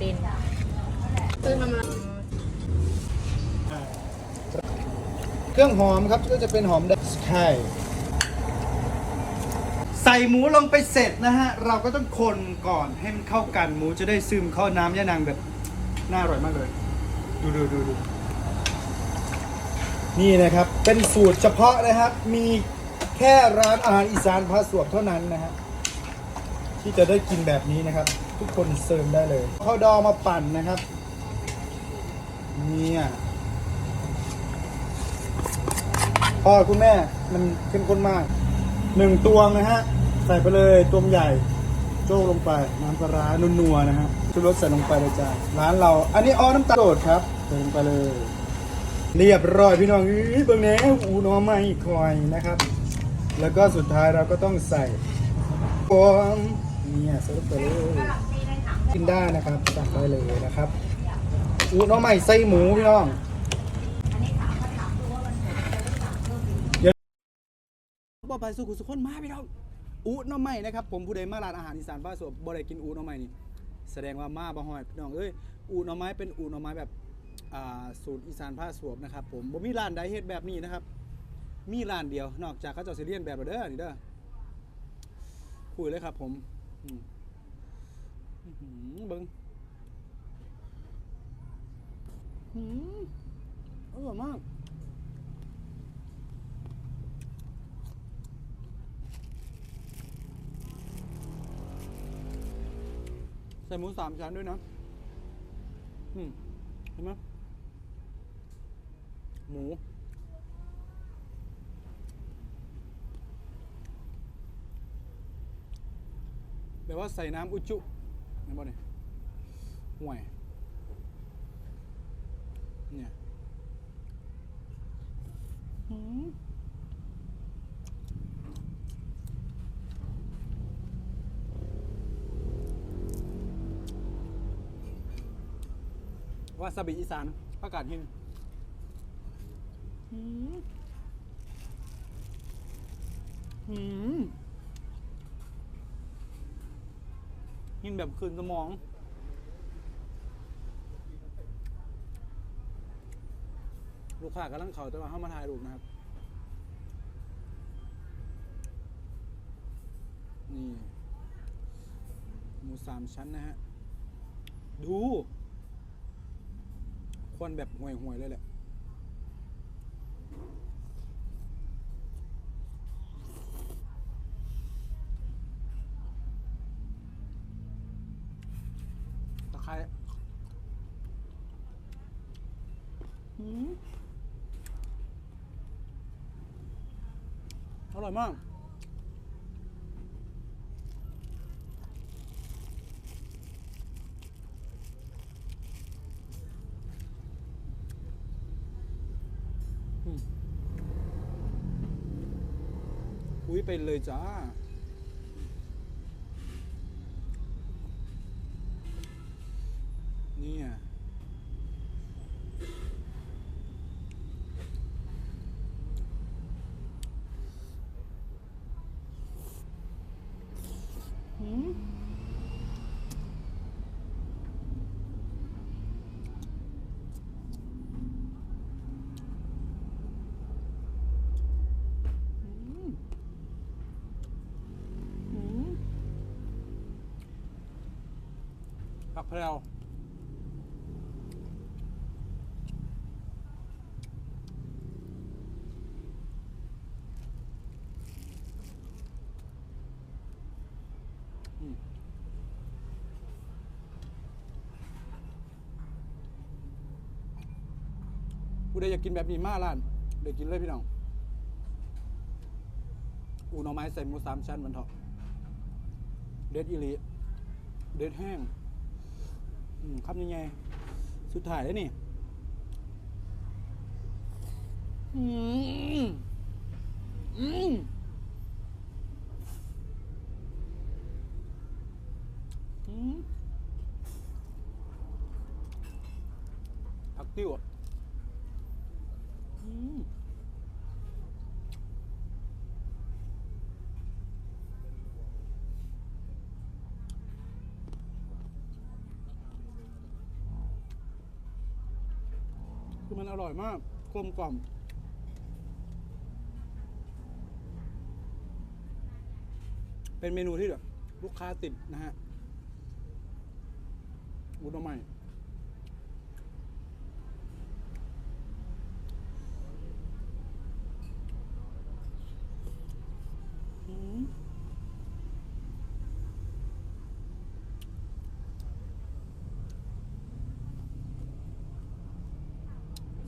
เด็นซื้อมามาเครื่องหอมครับก็จะเป็นหอมแดงใช่ใส่หมูลงไปเสร็จนะฮะ เราก็ต้องคนก่อนให้มันเข้ากันหมูจะได้ซึมเข้าน้ำยะนางแบบน่าอร่อยมากเลย ดูดูดูดูนี่นะครับ เป็นสูตรเฉพาะนะครับ มีแค่ร้านอาหารอีสานพาสวบเท่านั้นนะฮะที่จะได้กินแบบนี้นะครับ ทุกคนเซิร์ฟได้เลยข้าวดองมาปั่นนะครับ เนี่ยพ่อคุณแม่มันเข้มข้นมากหนึ่งตวงนะฮะ ใส่ไปเลยตวงใหญ่ โจ้ลงไป น้ำปลาร้านัวๆนะฮะชุดรสใส่ลงไปเลยจ้าร้านเรา อันนี้อ้อน้ำตาลโดดครับใส่ลงไปเลย เรียบร้อยพี่น้องอื้อเบิ่งแหน่อูหนอไม่คอยนะครับ แล้วก็สุดท้ายเราก็ต้องใส่ฟอง เนี่ยใส่ลงไปเลยกินได้นะครับสั่งได้เลยนะครับอูหนอไม่ใส่หมูพี่น้องบ่ไปสุขุสุขคนมาพี่น้องอูหน้อใหม่นะครับผมผู้ใดมาร้านอาหารอีสานบ้านสวนบ่ได้กินอูหน้อใหม่นี่แสดงว่ามาบ่ฮอดพี่น้องเอ้ยอูหน้อไม้เป็นอูหน้อไม้แบบอ่าสูตรอีสานผ้าสวบนะครับผมบ่มีร้านใดเฮ็ดแบบนี้นะครับ มีร้านเดียวนอกจากเขาเจ้าสิเลียนแบบเด้อนี่เด้อคุยเลยครับผมอืมอื้อหือเบิ่งหืมอร่อยมากใส่หมูสามชั้นด้วยนะอืมเห็นไหมหมู แบบว่าใส่น้ำอุจุเห็นบ่เนี่ยห่วยเนี่ยหืมวาซาบิอีสานประกาศหินหืมหืม หินแบบคืนสมอง ลูกค้ากำลังเขาแต่ว่าเข้ามาถ่ายรูปนะครับ นี่หมูสามชั้นนะฮะ ดู ควันแบบห่วยๆเลยแหละ ตะไคร้หืมอร่อยมากอืมอุ้ยไปเลยจ้า เนี่ยหืมหืมหืมผักแพรว อืม ผู้ใดอยากกินแบบนี้มาร้านเดี๋ยวกินเลยพี่น้อง อูหน่อไม้ใส่หมูสามชั้นมันเถอะเด็ดอีหลีเด็ดแห้งอืมคำยังไง สุดท้ายแล้วนี่อืมอืมอืมผักติ้วอะ คือมันอร่อยมากกลมกล่อมเป็นเมนูที่ลูกค้าติดนะฮะอุดมใหม่